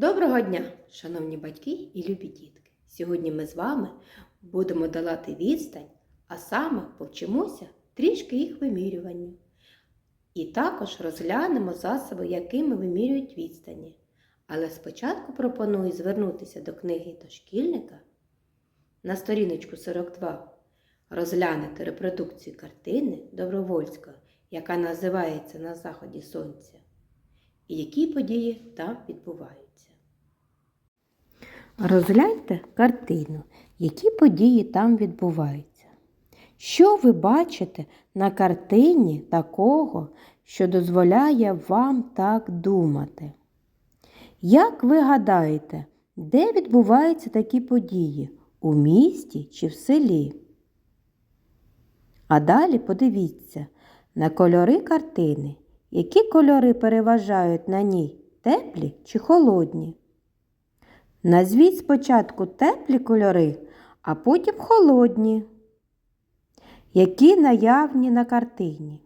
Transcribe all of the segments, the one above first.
Доброго дня, шановні батьки і любі дітки! Сьогодні ми з вами будемо долати відстань, а саме повчимося трішки їх вимірюванню. І також розглянемо засоби, якими вимірюють відстані. Але спочатку пропоную звернутися до книги дошкільника на сторіночку 42, розглянути репродукцію картини Добровольського, яка називається На заході сонця, і які події там відбуваються. Розгляньте картину, які події там відбуваються. Що ви бачите на картині такого, що дозволяє вам так думати? Як ви гадаєте, де відбуваються такі події? У місті чи в селі? А далі подивіться на кольори картини. Які кольори переважають на ній теплі чи холодні? Назвіть спочатку теплі кольори, а потім холодні, які наявні на картині.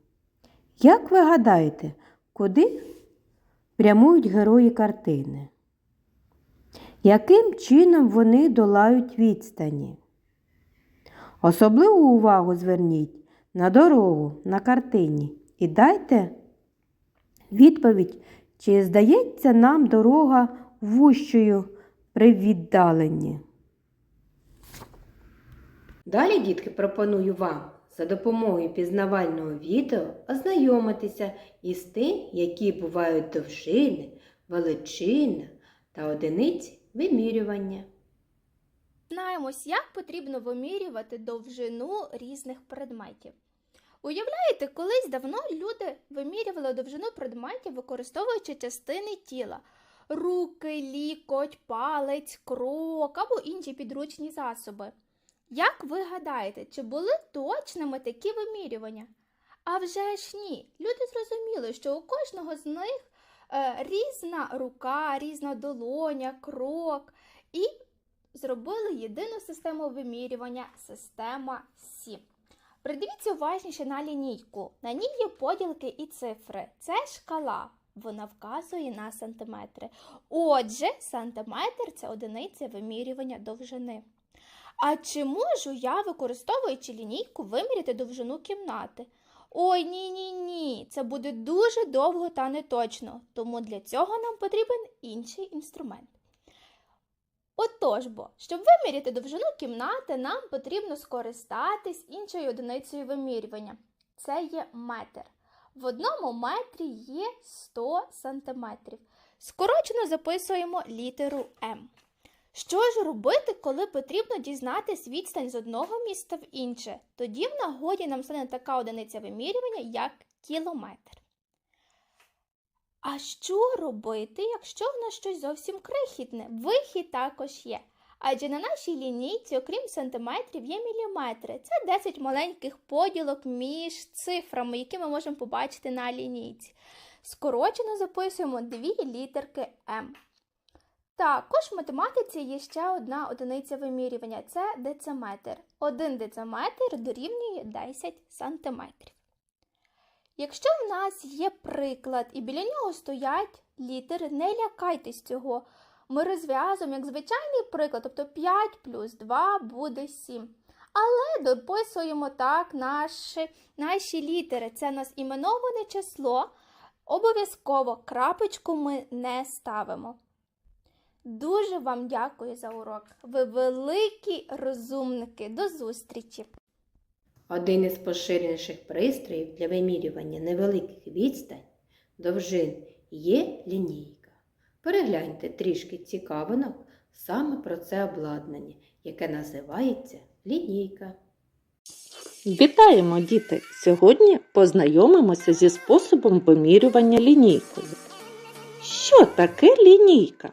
Як ви гадаєте, куди прямують герої картини? Яким чином вони долають відстані? Особливу увагу зверніть на дорогу на картині і дайте відповідь, чи здається нам дорога вущою при віддаленні. Далі, дітки, пропоную вам за допомогою пізнавального відео ознайомитися із тим, які бувають довжини, величина та одиниці вимірювання. Знаємось, як потрібно вимірювати довжину різних предметів. Уявляєте, колись давно люди вимірювали довжину предметів, використовуючи частини тіла руки, лікоть, палець, крок або інші підручні засоби. Як ви гадаєте, чи були точними такі вимірювання? А вже ж ні. Люди зрозуміли, що у кожного з них е, різна рука, різна долоня, крок, і зробили єдину систему вимірювання система Сі. Придивіться уважніше на лінійку. На ній є поділки і цифри. Це шкала. Вона вказує на сантиметри. Отже, сантиметр це одиниця вимірювання довжини. А чи можу я, використовуючи лінійку, виміряти довжину кімнати? Ой, ні, ні, ні. Це буде дуже довго та неточно, тому для цього нам потрібен інший інструмент. Отож бо, щоб виміряти довжину кімнати, нам потрібно скористатись іншою одиницею вимірювання. Це є метр. В одному метрі є 100 сантиметрів. Скорочено записуємо літеру М. Що ж робити, коли потрібно дізнатись відстань з одного міста в інше? Тоді в нагоді нам стане така одиниця вимірювання, як кілометр. А що робити, якщо в нас щось зовсім крихітне? Вихід також є. Адже на нашій лінійці, окрім сантиметрів, є міліметри. Це 10 маленьких поділок між цифрами, які ми можемо побачити на лінійці. Скорочено записуємо дві літерки М. Також в математиці є ще одна одиниця вимірювання це дециметр. Один дециметр дорівнює 10 сантиметрів. Якщо в нас є приклад і біля нього стоять літери, не лякайтесь цього. Ми розв'язуємо як звичайний приклад, тобто 5 плюс 2 буде 7. Але дописуємо так наші, наші літери. Це у нас іменоване число. Обов'язково крапочку ми не ставимо. Дуже вам дякую за урок. Ви великі розумники. До зустрічі! Один із поширеніших пристроїв для вимірювання невеликих відстань довжин є лінійка. Перегляньте трішки цікавинок саме про це обладнання, яке називається лінійка. Вітаємо, діти! Сьогодні познайомимося зі способом вимірювання лінійкою. Що таке лінійка?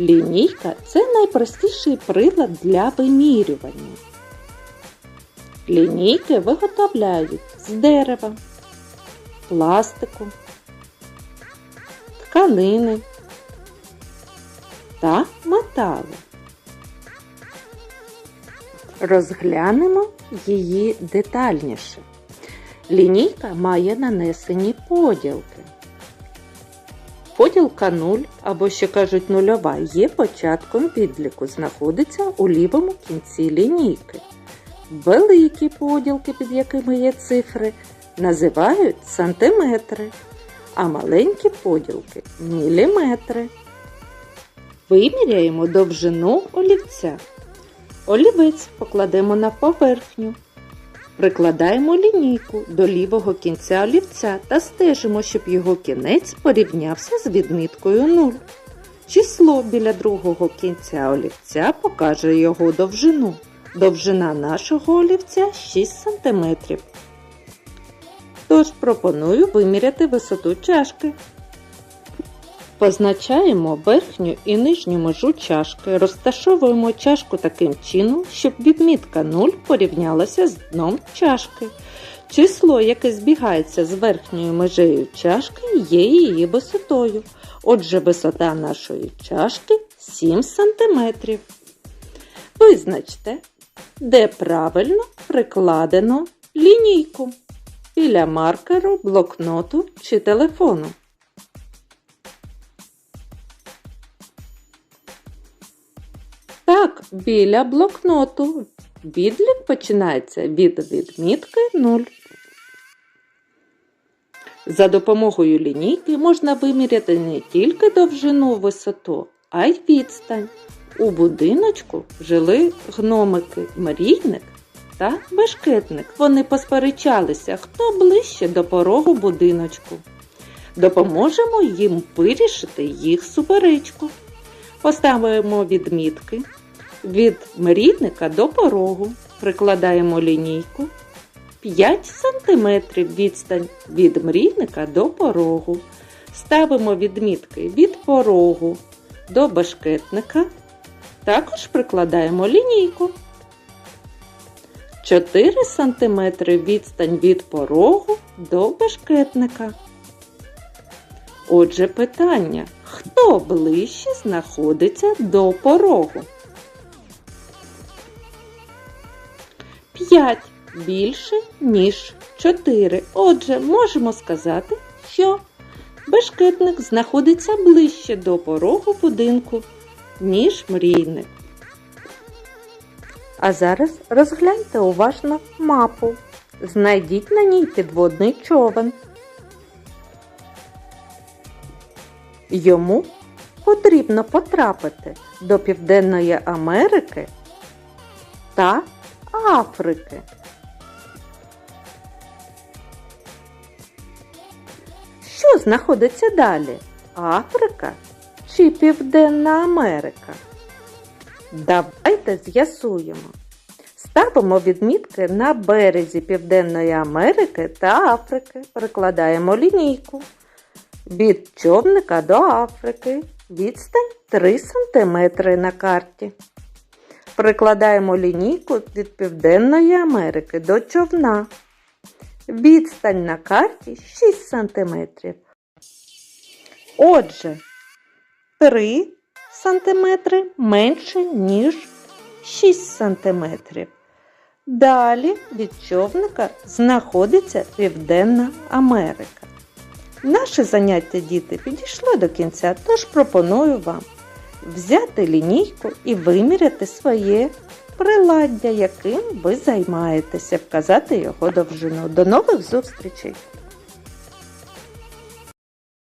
Лінійка це найпростіший прилад для вимірювання. Лінійки виготовляють з дерева, пластику, тканини та металу. Розглянемо її детальніше. Лінійка має нанесені поділки. Поділка 0 або ще кажуть нульова є початком відліку, знаходиться у лівому кінці лінійки. Великі поділки, під якими є цифри, називають сантиметри, а маленькі поділки міліметри. Виміряємо довжину олівця. Олівець покладемо на поверхню. Прикладаємо лінійку до лівого кінця олівця та стежимо, щоб його кінець порівнявся з відміткою 0. Число біля другого кінця олівця покаже його довжину. Довжина нашого олівця 6 см. Тож пропоную виміряти висоту чашки. Позначаємо верхню і нижню межу чашки, розташовуємо чашку таким чином, щоб відмітка 0 порівнялася з дном чашки. Число, яке збігається з верхньою межею чашки, є її висотою. Отже, висота нашої чашки 7 см. Визначте, де правильно прикладено лінійку біля маркеру, блокноту чи телефону. Так, біля блокноту. Відлік починається від відмітки 0. За допомогою лінійки можна виміряти не тільки довжину висоту, а й відстань. У будиночку жили гномики мрійник та бешкетник. Вони посперечалися, хто ближче до порогу будиночку. Допоможемо їм вирішити їх суперечку. Поставимо відмітки від мрійника до порогу. Прикладаємо лінійку. 5 см відстань від мрійника до порогу. Ставимо відмітки від порогу до башкетника. Також прикладаємо лінійку. 4 см відстань від порогу до башкетника. Отже, питання: хто ближче знаходиться до порогу? 5 більше, ніж 4. Отже, можемо сказати, що бешкетник знаходиться ближче до порогу будинку, ніж мрійник. А зараз розгляньте уважно мапу. Знайдіть на ній підводний човен. Йому потрібно потрапити до Південної Америки та Африки. Що знаходиться далі? Африка чи Південна Америка? Давайте з'ясуємо. Ставимо відмітки на березі Південної Америки та Африки. Прикладаємо лінійку. Від човника до Африки. Відстань 3 см на карті. Прикладаємо лінійку від Південної Америки до човна. Відстань на карті 6 см. Отже, 3 см менше, ніж 6 см. Далі від човника знаходиться Південна Америка. Наше заняття діти підійшло до кінця, тож пропоную вам взяти лінійку і виміряти своє приладдя, яким ви займаєтеся, вказати його довжину. До нових зустрічей!